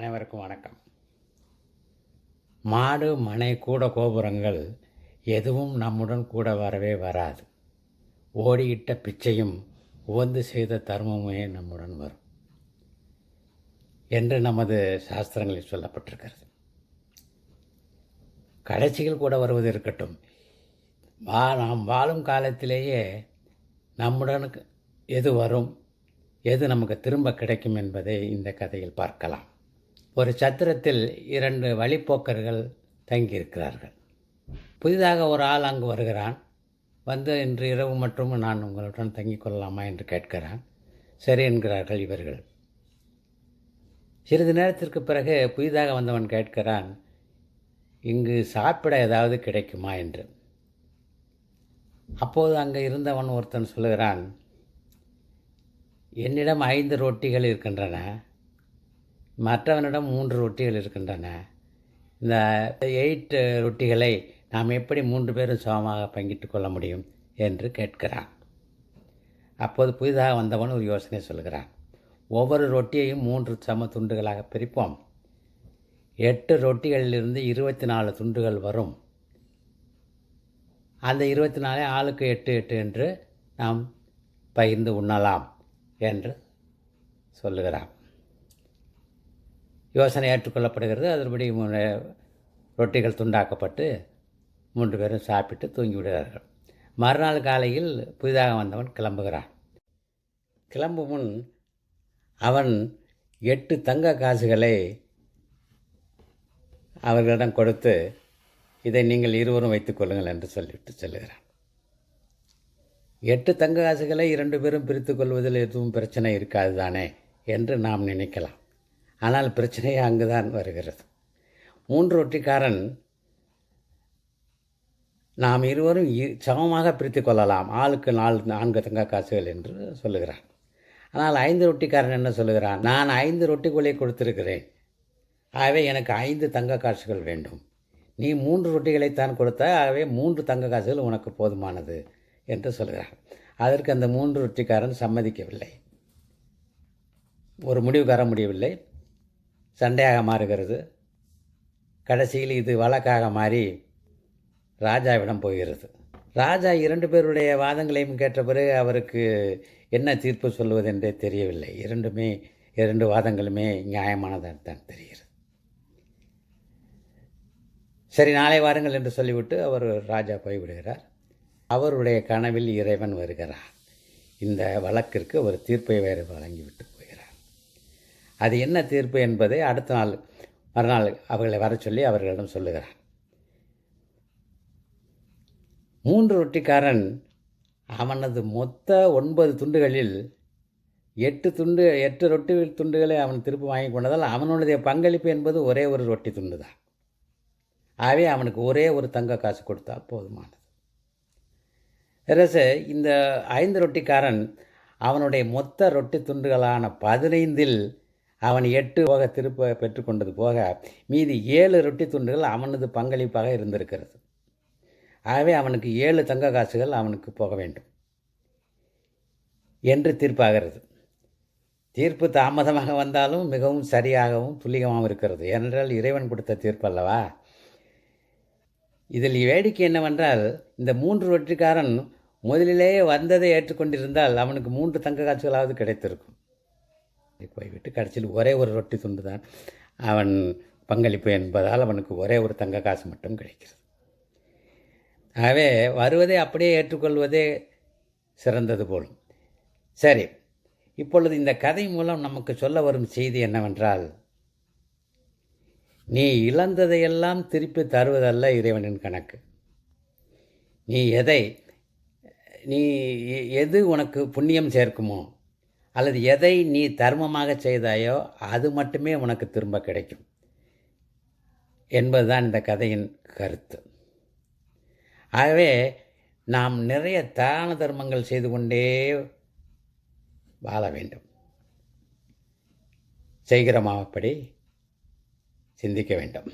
அனைவருக்கும் வணக்கம். மாடு மனை கூட கோபுரங்கள் எதுவும் நம்முடன் கூட வரவே வராது. ஓடியிட்ட பிச்சையும் உவந்து செய்த தர்மமே நம்முடன் வரும். என்று நமது சாஸ்திரங்களில் சொல்லப்பட்டிருக்கிறது. கடைசியில் கூட வருவது இருக்கட்டும். வா நாம் வாழும் காலத்திலேயே நம்முடன் எது வரும் எது நமக்கு திரும்ப கிடைக்கும் என்பதை இந்த கதையில் பார்க்கலாம். ஒரு சத்திரத்தில் இரண்டு வழிப்போக்கர்கள் தங்கியிருக்கிறார்கள். புதிதாக ஒரு ஆள் அங்கு வருகிறான். வந்து இன்று இரவு மட்டும் நான் உங்களுடன் தங்கிக் கொள்ளலாமா என்று கேட்கிறான். சரி என்கிறார்கள் இவர்கள். சிறிது நேரத்திற்கு பிறகு புதிதாக வந்தவன் கேட்கிறான் இங்கு சாப்பிட ஏதாவது கிடைக்குமா? என்று. அப்போது அங்கே இருந்தவன் ஒருத்தன் சொல்லுகிறான் என்னிடம் ஐந்து ரொட்டிகள் இருக்கின்றன. மற்றவனிடம் மூன்று ரொட்டிகள் இருக்கின்றன. இந்த எயிட் ரொட்டிகளை நாம் எப்படி மூன்று பேரும் சமமாக பங்கிட்டு கொள்ள முடியும் என்று கேட்கிறான். அப்போது புதிதாக வந்தவன் ஒரு யோசனை சொல்கிறான். ஒவ்வொரு ரொட்டியையும் மூன்று சம துண்டுகளாக பிரிப்போம். எட்டு ரொட்டிகளிலிருந்து இருபத்தி நாலு துண்டுகள் வரும். அந்த இருபத்தி நாலே ஆளுக்கு எட்டு எட்டு என்று நாம் பகிர்ந்து உண்ணலாம் என்று சொல்லுகிறான். யோசனை ஏற்றுக்கொள்ளப்படுகிறது. அதன்படி ரொட்டிகள் துண்டாக்கப்பட்டு மூன்று பேரும் சாப்பிட்டு தூங்கிவிடுகிறார்கள். மறுநாள் காலையில் புதிதாக வந்தவன் கிளம்புகிறான். கிளம்பும் முன் அவன் எட்டு தங்க காசுகளை அவர்களிடம் கொடுத்து இதை நீங்கள் இருவரும் வைத்துக்கொள்ளுங்கள் என்று சொல்லிவிட்டு செல்கிறான் எட்டு தங்க காசுகளை இரண்டு பேரும் பிரித்து கொள்வதில் எதுவும் பிரச்சனை இருக்காது தானே என்று நாம் நினைக்கலாம். ஆனால் பிரச்சனையே அங்குதான் வருகிறது. மூன்று ரொட்டிக்காரன் நாம் இருவரும் இ- சமமாக பிரித்து கொள்ளலாம். ஆளுக்கு நாலு நான்கு தங்க காசுகள் என்று சொல்லுகிறான். ஆனால் ஐந்து ரொட்டிக்காரன் என்ன சொல்லுகிறான்? நான் ஐந்து ரொட்டிகளை கொடுத்திருக்கிறேன். ஆகவே எனக்கு ஐந்து தங்க காசுகள் வேண்டும். நீ மூன்று ரொட்டிகளைத்தான் கொடுத்த ஆகவே மூன்று தங்க காசுகள் உனக்கு போதுமானது என்று சொல்கிறான் அதற்கு அந்த மூன்று ரொட்டிக்காரன் சம்மதிக்கவில்லை. ஒரு முடிவு வர முடியவில்லை. சண்டையாக மாறுகிறது. கடைசியில் இது வழக்காக மாறி ராஜாவிடம் போகிறது. ராஜா இரண்டு பேருடைய வாதங்களையும் கேட்ட பிறகு அவருக்கு என்ன தீர்ப்பு சொல்வதென்றே தெரியவில்லை. இரண்டுமே இரண்டு வாதங்களுமே நியாயமானதாக தான் தெரிகிறது. சரி நாளை வாருங்கள் என்று சொல்லிவிட்டு அவர் ராஜா போய்விடுகிறார். அவருடைய கனவில் இறைவன் வருகிறார். இந்த வழக்கிற்கு ஒரு தீர்ப்பை வேறு வழங்கிவிட்டு அது என்ன தீர்ப்பு என்பதை அடுத்த நாள் மறுநாள் அவர்களை வர சொல்லி அவர்களிடம் சொல்லுகிறார். மூன்று ரொட்டிக்காரன் அவனது மொத்த ஒன்பது துண்டுகளில் எட்டு துண்டு எட்டு ரொட்டி துண்டுகளை அவன் திருப்பி வாங்கி கொண்டதால் அவனுடைய பங்களிப்பு என்பது ஒரே ஒரு ரொட்டி துண்டு தான் ஆகவே அவனுக்கு ஒரே ஒரு தங்க காசு கொடுத்தா போதுமானது. அரசு இந்த ஐந்து ரொட்டிக்காரன் அவனுடைய மொத்த ரொட்டி துண்டுகளான பதினைந்தில் அவன் எட்டு போக திருப்ப பெற்றுக்கொண்டது போக மீதி ஏழு ரொட்டி துண்டுகள் அவனது பங்களிப்பாக இருந்திருக்கிறது. ஆகவே அவனுக்கு ஏழு தங்க காசுகள் அவனுக்கு போக வேண்டும் என்று தீர்ப்பாகிறது. தீர்ப்பு தாமதமாக வந்தாலும் மிகவும் சரியாகவும் துல்லியமாகவும் இருக்கிறது. ஏனென்றால் இறைவன் கொடுத்த தீர்ப்பு அல்லவா இதில் வேடிக்கை என்னவென்றால் இந்த மூன்று வெற்றிக்காரன் முதலிலேயே வந்ததை ஏற்றுக்கொண்டிருந்தால் அவனுக்கு மூன்று தங்க காட்சிகளாவது கிடைத்திருக்கும். போய்விட்டு கடைசியில் ஒரே ஒரு ரொட்டி துண்டு தான் அவன் பங்களிப்பு என்பதால் அவனுக்கு ஒரே ஒரு தங்க காசு மட்டும் கிடைக்கிறது. ஆகவே வருவதை அப்படியே ஏற்றுக்கொள்வதே சிறந்தது போலும் சரி இப்பொழுது இந்த கதை மூலம் நமக்கு சொல்ல வரும் செய்தி என்னவென்றால் நீ இழந்ததையெல்லாம் திருப்பி தருவதல்ல இறைவனின் கணக்கு. நீ எதை நீ எது உனக்கு புண்ணியம் சேர்க்குமோ அல்லது எதை நீ தர்மமாக செய்தாயோ அது மட்டுமே உனக்கு திரும்ப கிடைக்கும். என்பதுதான் இந்த கதையின் கருத்து. ஆகவே நாம் நிறைய தான தர்மங்கள் செய்து கொண்டே வாழ வேண்டும். செய்கிறோமா அப்படி? சிந்திக்க வேண்டும்.